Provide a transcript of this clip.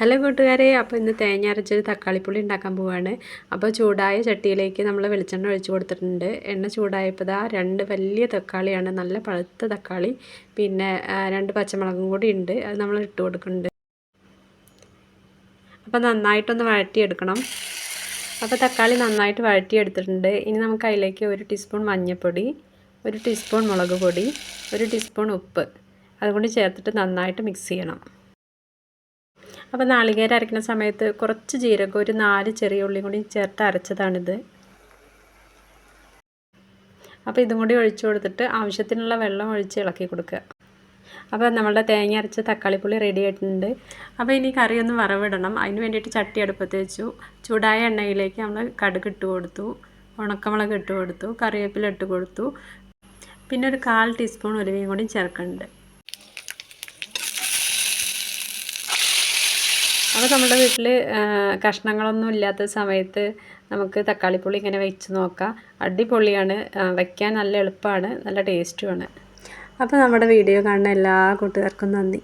Hello കൂട്ടുകാരെ അപ്പോൾ ഇന്ന് തേങ്ങ അരച്ചൊരു തക്കാളിപ്പുളി ഉണ്ടാക്കാൻ പോവാണ്. അപ്പോൾ ചൂടായ ചട്ടിയിലേക്ക് നമ്മൾ വെളിച്ചെണ്ണ ഒഴിച്ച് കൊടുത്തിട്ടുണ്ട്. എണ്ണ ചൂടായപ്പോൾ ഇതാ രണ്ട് വലിയ തക്കാളിയാണ് നല്ല പഴുത്ത തക്കാളി. പിന്നെ രണ്ട് പച്ചമുളകും കൂടി ഉണ്ട് അത് നമ്മൾ ഇട്ട് കൊടുക്കുന്നുണ്ട്. അപ്പോൾ നന്നായിട്ടൊന്ന് വഴറ്റിയെടുക്കണം. അപ്പോൾ തക്കാളി നന്നായിട്ട് വഴറ്റിയെടുത്തിട്ടുണ്ട്. ഇനി നമുക്ക് അതിലേക്ക് ഒരു ടീസ്പൂൺ മഞ്ഞൾപ്പൊടി ഒരു ടീസ്പൂൺ മുളക് പൊടി ഒരു ടീസ്പൂൺ ഉപ്പ് അതുകൊണ്ട് ചേർത്തിട്ട് നന്നായിട്ട് മിക്സ് ചെയ്യണം. അപ്പോൾ നാളികേരം അരയ്ക്കുന്ന സമയത്ത് കുറച്ച് ജീരകം ഒരു നാല് ചെറിയ ഉള്ളിയും കൂടി ചേർത്ത് അരച്ചതാണിത്. അപ്പോൾ ഇതും കൂടി ഒഴിച്ചു കൊടുത്തിട്ട് ആവശ്യത്തിനുള്ള വെള്ളം ഒഴിച്ച് ഇളക്കി കൊടുക്കുക. അപ്പോൾ നമ്മളുടെ തേങ്ങ അരച്ച തക്കാളിപ്പുളി റെഡി ആയിട്ടുണ്ട്. അപ്പോൾ ഇനി കറി ഒന്ന് വറവിടണം. അതിന് വേണ്ടിയിട്ട് ചട്ടി അടുപ്പത്ത് വെച്ചു. ചൂടായ എണ്ണയിലേക്ക് നമ്മൾ കടുക് ഇട്ട് കൊടുത്തു. ഉണക്കമുളക് ഇട്ട് കൊടുത്തു. കറിവേപ്പില ഇട്ട് കൊടുത്തു. പിന്നെ ഒരു കാൽ ടീസ്പൂൺ ഉലുവയും കൂടി ചേർക്കുന്നുണ്ട്. അപ്പോൾ നമ്മുടെ വീട്ടിൽ കഷ്ണങ്ങളൊന്നും ഇല്ലാത്ത സമയത്ത് നമുക്ക് തക്കാളിപ്പുളി ഇങ്ങനെ വെച്ച് നോക്കാം. അടിപൊളിയാണ്. വയ്ക്കാൻ നല്ല എളുപ്പമാണ് നല്ല ടേസ്റ്റുമാണ്. അപ്പോൾ നമ്മുടെ വീഡിയോ കാണുന്ന എല്ലാ കൂട്ടുകാർക്കും നന്ദി.